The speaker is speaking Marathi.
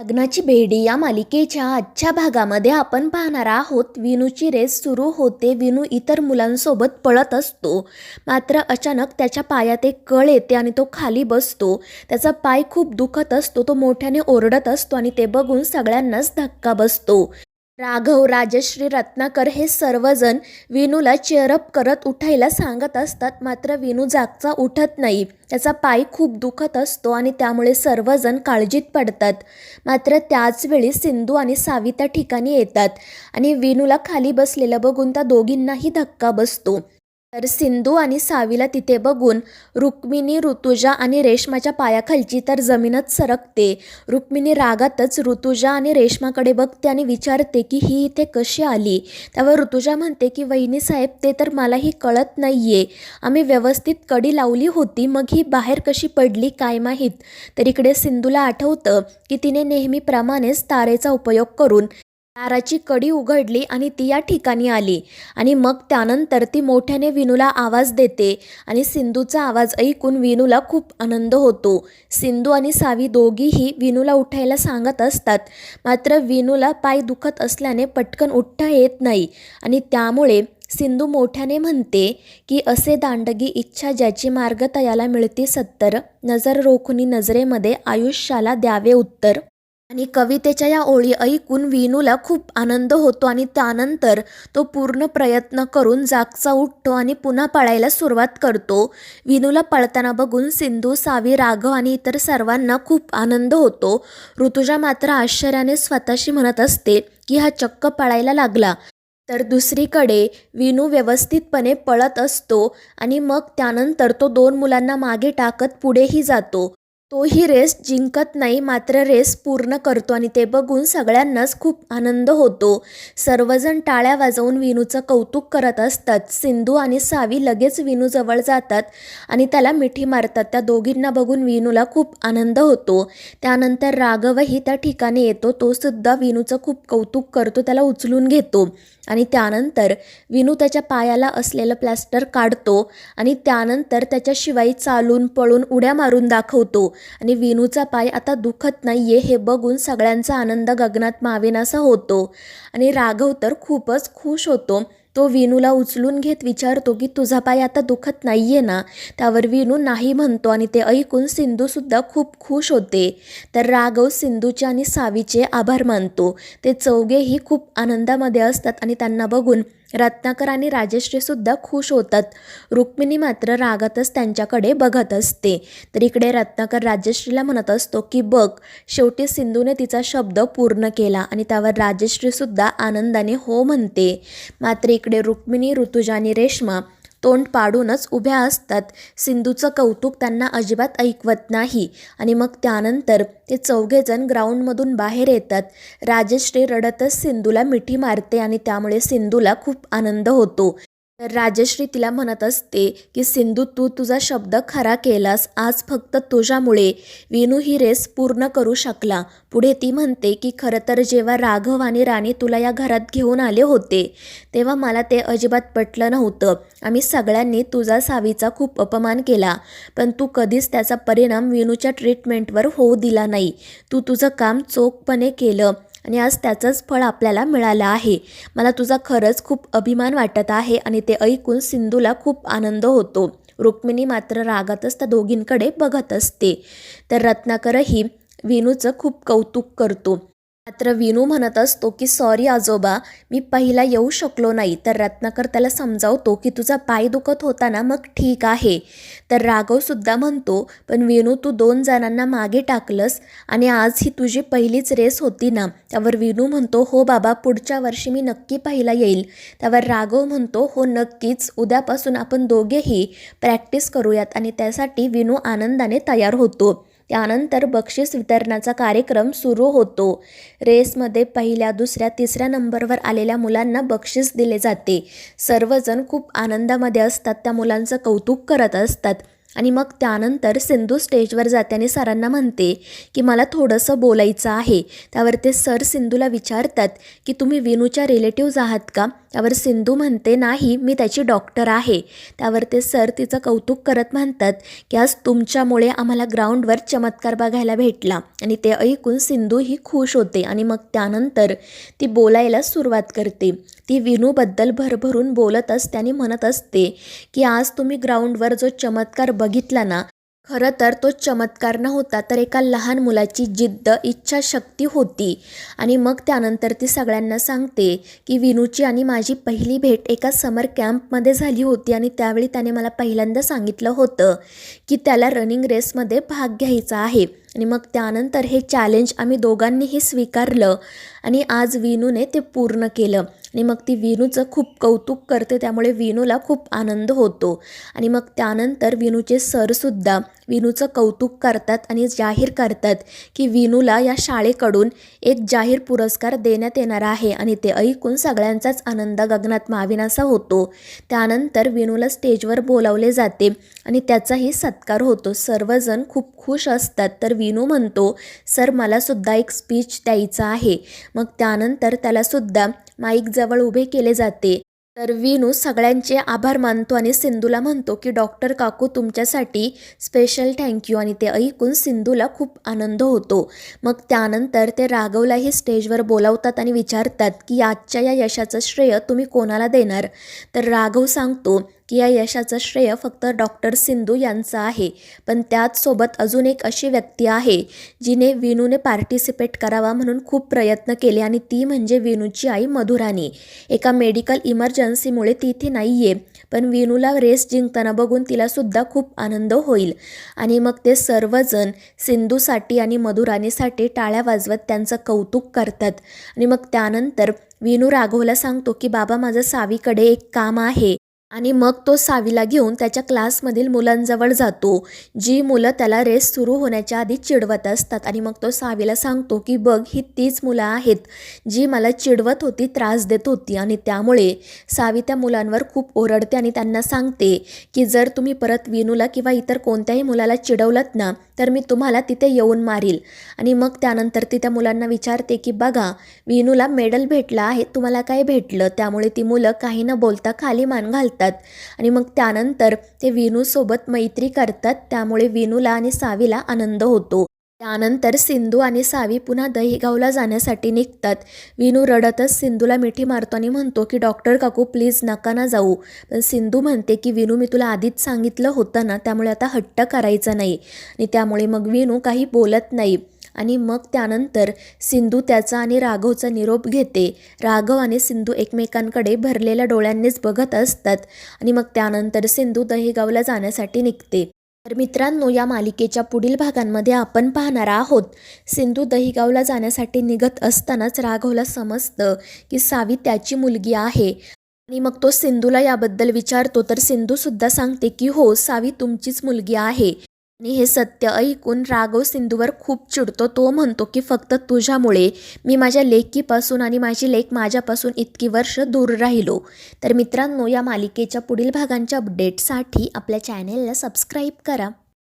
लग्नाची बेडी या मालिकेच्या आजच्या भागामध्ये आपण पाहणार आहोत. विनूची रेस सुरू होते. विनू इतर मुलांसोबत पळत असतो. मात्र अचानक त्याच्या पायात एक कळ येते आणि तो खाली बसतो. त्याचा पाय खूप दुखत असतो. तो मोठ्याने ओरडत असतो आणि ते बघून सगळ्यांनाच धक्का बसतो. राघव राजश्री रत्नाकर हे सर्वजण विनूला चेअरअप करत उठायला सांगत असतात. मात्र विनू जागचा उठत नाही. त्याचा पाय खूप दुखत असतो आणि त्यामुळे सर्वजण काळजीत पडतात. मात्र त्याचवेळी सिंधू आणि सावी त्या ठिकाणी येतात आणि विनूला खाली बसलेलं बघून त्या दोघींनाही धक्का बसतो. तर सिंधू आणि सावीला तिथे बघून रुक्मिणी ऋतुजा आणि रेशमाच्या पायाखालची तर जमीनच सरकते. रुक्मिणी रागातच ऋतुजा आणि रेशमाकडे बघते आणि विचारते की ही इथे कशी आली? त्यावर ऋतुजा म्हणते की वहिनी साहेब ते तर मलाही कळत नाही आहे आम्ही व्यवस्थित कडी लावली होती मग ही बाहेर कशी पडली काय माहीत? तर इकडे सिंधूला आठवतं की तिने नेहमीप्रमाणेच तारेचा उपयोग करून दाराची कडी उघडली आणि ती या ठिकाणी आली. आणि मग त्यानंतर ती मोठ्याने विनूला आवाज देते आणि सिंधूचा आवाज ऐकून विनूला खूप आनंद होतो. सिंधू आणि सावी दोघीही विनूला उठायला सांगत असतात. मात्र विनूला पाय दुखत असल्याने पटकन उठता येत नाही आणि त्यामुळे सिंधू मोठ्याने म्हणते की असे दांडगी इच्छा ज्याची मार्ग तयाला मिळते सत्तर नजर रोखुनी नजरेमध्ये आयुष्याला द्यावे उत्तर. आणि कवितेच्या या ओळी ऐकून विनूला खूप आनंद होतो आणि त्यानंतर तो पूर्ण प्रयत्न करून जागचा उठतो आणि पुन्हा पळायला सुरुवात करतो. विनूला पळताना बघून सिंधू सावी राघव आणि इतर सर्वांना खूप आनंद होतो. ऋतुजा मात्र आश्चर्याने स्वतःशी म्हणत असते की हा चक्क पळायला लागला. तर दुसरीकडे विनू व्यवस्थितपणे पळत असतो आणि मग त्यानंतर तो दोन मुलांना मागे टाकत पुढेही जातो. तोही रेस जिंकत नाही मात्र रेस पूर्ण करतो आणि ते बघून सगळ्यांनाच खूप आनंद होतो. सर्वजण टाळ्या वाजवून विनूचं कौतुक करत असतात. सिंधू आणि सावी लगेच विनूजवळ जातात आणि त्याला मिठी मारतात. त्या दोघींना बघून विनूला खूप आनंद होतो. त्यानंतर राघवही त्या ठिकाणी येतो. तो सुद्धा विनूचं खूप कौतुक करतो त्याला उचलून घेतो. आणि त्यानंतर विनू त्याच्या पायाला असलेलं प्लॅस्टर काढतो आणि त्यानंतर त्याच्याशिवाय चालून पळून उड्या मारून दाखवतो. आणि विनूचा पाय आता दुखत नाही आहे हे बघून सगळ्यांचा आनंद गगनात मावेनासा होतो. आणि राघव तर खूपच खुश होतो. तो विनूला उचलून घेत विचारतो की तुझा पाय आता दुखत नाही आहे ना? त्यावर विनू नाही म्हणतो आणि ते ऐकून सिंधूसुद्धा खूप खुश होते. तर राघव सिंधूचे आणि सावीचे आभार मानतो. ते चौघेही खूप आनंदामध्ये असतात आणि त्यांना बघून रत्नाकर आणि राजश्रीसुद्धा खुश होतात. रुक्मिणी मात्र रागातच त्यांच्याकडे बघत असते. तर इकडे रत्नाकर राजश्रीला म्हणत असतो की बघ शेवटी सिंधूने तिचा शब्द पूर्ण केला आणि त्यावर राजश्रीसुद्धा आनंदाने हो म्हणते. मात्र इकडे रुक्मिणी ऋतुजा आणि रेश्मा तोंड पाडूनच उभ्या असतात. सिंधूचं कौतुक त्यांना अजिबात ऐकवत नाही. आणि मग त्यानंतर ते चौघेजण ग्राउंडमधून बाहेर येतात. राजश्री रडतच सिंधूला मिठी मारते आणि त्यामुळे सिंधूला खूप आनंद होतो. तर राजश्री तिला म्हणत असते की सिंधू तू तुझा शब्द खरा केलास. आज फक्त तुझ्यामुळे विनू ही रेस पूर्ण करू शकला पुढे ती म्हणते की खरं तर जेव्हा राघव आणि राणी तुला या घरात घेऊन आले होते तेव्हा मला ते अजिबात पटलं नव्हतं. आम्ही सगळ्यांनी तुझा सावीचा खूप अपमान केला. पण तू कधीच त्याचा परिणाम विनूच्या ट्रीटमेंटवर होऊ दिला नाही. तू तुझं काम चोखपणे केलं. आणि आज त्याचंच फळ आपल्याला मिळालं आहे. मला तुझा खरंच खूप अभिमान वाटत आहे आणि ते ऐकून सिंधूला खूप आनंद होतो. रुक्मिणी मात्र रागातच त्या दोघींकडे बघत असते. तर रत्नाकरही वेणूचं खूप कौतुक करतो. मात्र विनू म्हणत असतो की सॉरी आजोबा मी पहिला येऊ शकलो नाही. तर रत्नाकर त्याला समजावतो की तुझा पाय दुखत होता ना मग ठीक आहे तर राघवसुद्धा म्हणतो पण विनू तू दोन जणांना मागे टाकलंस आणि आज ही तुझी पहिलीच रेस होती ना त्यावर विनू म्हणतो हो बाबा पुढच्या वर्षी मी नक्की पहिला येईल त्यावर राघव म्हणतो हो नक्कीच. उद्यापासून आपण दोघेही प्रॅक्टिस करूयात आणि त्यासाठी विनू आनंदाने तयार होतो. त्यानंतर बक्षीस वितरणाचा कार्यक्रम सुरू होतो. रेसमध्ये पहिल्या दुसऱ्या तिसऱ्या नंबरवर आलेल्या मुलांना बक्षीस दिले जाते. सर्वजण खूप आनंदामध्ये असतात. त्या मुलांचं कौतुक करत असतात. आणि मग त्यानंतर सिंधू स्टेजवर जाते आणि सरांना म्हणते की मला थोडंसं बोलायचं आहे. त्यावर ते सर सिंधूला विचारतात की तुम्ही विनूच्या रिलेटिव्ज आहात का? त्यावर सिंधू म्हणते नाही मी त्याची डॉक्टर आहे. त्यावर ते सर तिचं कौतुक करत म्हणतात की आज तुमच्यामुळे आम्हाला ग्राउंडवर चमत्कार बघायला भेटला. आणि ते ऐकून सिंधू ही खुश होते आणि मग त्यानंतर ती बोलायला सुरुवात करते. ती विनूबद्दल भरभरून बोलत असते आणि म्हणत असते की आज तुम्ही ग्राउंडवर जो चमत्कार बघितला ना खरं तर तो चमत्कार नव्हता तर एका लहान मुलाची जिद्द इच्छाशक्ती होती. आणि मग त्यानंतर ती सगळ्यांना सांगते की विनूची आणि माझी पहिली भेट एका समर कॅम्पमध्ये झाली होती आणि त्यावेळी त्याने मला पहिल्यांदा सांगितलं होतं की त्याला रनिंग रेसमध्ये भाग घ्यायचा आहे. आणि मग त्यानंतर हे चॅलेंज आम्ही दोघांनीही स्वीकारलं आणि आज विनूने ते पूर्ण केलं. आणि मग ती विनूचं खूप कौतुक करते त्यामुळे विनूला खूप आनंद होतो. आणि मग त्यानंतर विनूचे सरसुद्धा विनूचं कौतुक करतात आणि जाहीर करतात की विनूला या शाळेकडून एक जाहीर पुरस्कार देण्यात येणार आहे आणि ते ऐकून सगळ्यांचाच आनंद गगनात माविनासा होतो. त्यानंतर विनूला स्टेजवर बोलावले जाते आणि त्याचाही सत्कार होतो. सर्वजण खूप खुश असतात. तर विनू म्हणतो सर मलासुद्धा एक स्पीच द्यायचा आहे. मग त्यानंतर त्यालासुद्धा माईकजवळ उभे केले जाते. तर विनू सगळ्यांचे आभार मानतो आणि सिंधूला म्हणतो की डॉक्टर काकू तुमच्यासाठी स्पेशल थँक्यू आणि ते ऐकून सिंधूला खूप आनंद होतो. मग त्यानंतर ते राघवलाही स्टेजवर बोलावतात आणि विचारतात की आजच्या या यशाचं श्रेय तुम्ही कोणाला देणार? तर राघव सांगतो की या यशाचं श्रेय फक्त डॉक्टर सिंधू यांचं आहे. पण त्याचसोबत अजून एक अशी व्यक्ती आहे जिने विनूने पार्टिसिपेट करावा म्हणून खूप प्रयत्न केले आणि ती म्हणजे विनूची आई मधुराणी एका मेडिकल इमर्जन्सीमुळे ती इथे नाही आहे पण विनूला रेस जिंकताना बघून तिलासुद्धा खूप आनंद होईल. आणि मग ते सर्वजण सिंधूसाठी आणि मधुराणीसाठी टाळ्या वाजवत त्यांचं कौतुक करतात. आणि मग त्यानंतर विनू राघवला सांगतो की बाबा माझं सावीकडे एक काम आहे. आणि मग तो सावीला घेऊन त्याच्या क्लासमधील मुलांजवळ जातो जी मुलं त्याला रेस सुरू होण्याच्या आधी चिडवत असतात. आणि मग तो सावीला सांगतो की बघ ही तीच मुलं आहेत जी मला चिडवत होती त्रास देत होती. आणि त्यामुळे सावी त्या मुलांवर खूप ओरडते आणि त्यांना सांगते की जर तुम्ही परत विनूला किंवा इतर कोणत्याही मुलाला चिडवलत ना तर मी तुम्हाला तिथे येऊन मारील. आणि मग त्यानंतर ती त्या मुलांना विचारते की बघा विनूला मेडल भेटला आहे तुम्हाला काय भेटलं? त्यामुळे ती मुलं काही न बोलता खाली मान घालतात. आणि मग त्यानंतर ते विनूसोबत मैत्री करतात. त्यामुळे विनूला आणि सावीला आनंद होतो. त्यानंतर सिंधू आणि सावी पुन्हा दहीगावला जाण्यासाठी निघतात. विनू रडतच सिंधूला मिठी मारतो आणि म्हणतो की डॉक्टर काकू प्लीज नका ना जाऊ. पण सिंधू म्हणते की विनू मी तुला आधीच सांगितलं होतं ना त्यामुळे आता हट्ट करायचा नाही. आणि त्यामुळे मग विनू काही बोलत नाही. आणि मग त्यानंतर सिंधू त्याचा आणि राघवचा निरोप घेते. राघव आणि सिंधू एकमेकांकडे भरलेल्या डोळ्यांनीच बघत असतात आणि मग त्यानंतर सिंधू दहीगावला जाण्यासाठी निघते. तर मित्रांनो या मालिकेच्या पुढील भागांमध्ये आपण पाहणार आहोत. सिंधू दहीगावला जाण्यासाठी निघत असतानाच राघवला समजतं की सावी त्याची मुलगी आहे. आणि मग तो सिंधूला याबद्दल विचारतो तर सिंधूसुद्धा सांगते की हो सावी तुमचीच मुलगी आहे. आणि हे सत्य ऐकून राघव सिंधूवर खूप चिडतो. तो म्हणतो की फक्त तुझ्यामुळे मी माझ्या लेकीपासून आणि माझी लेक माझ्यापासून इतकी वर्ष दूर राहिलो. तर मित्रांनो या मालिकेच्या पुढील भागांच्या अपडेटसाठी आपल्या चॅनेलला सबस्क्राईब करा.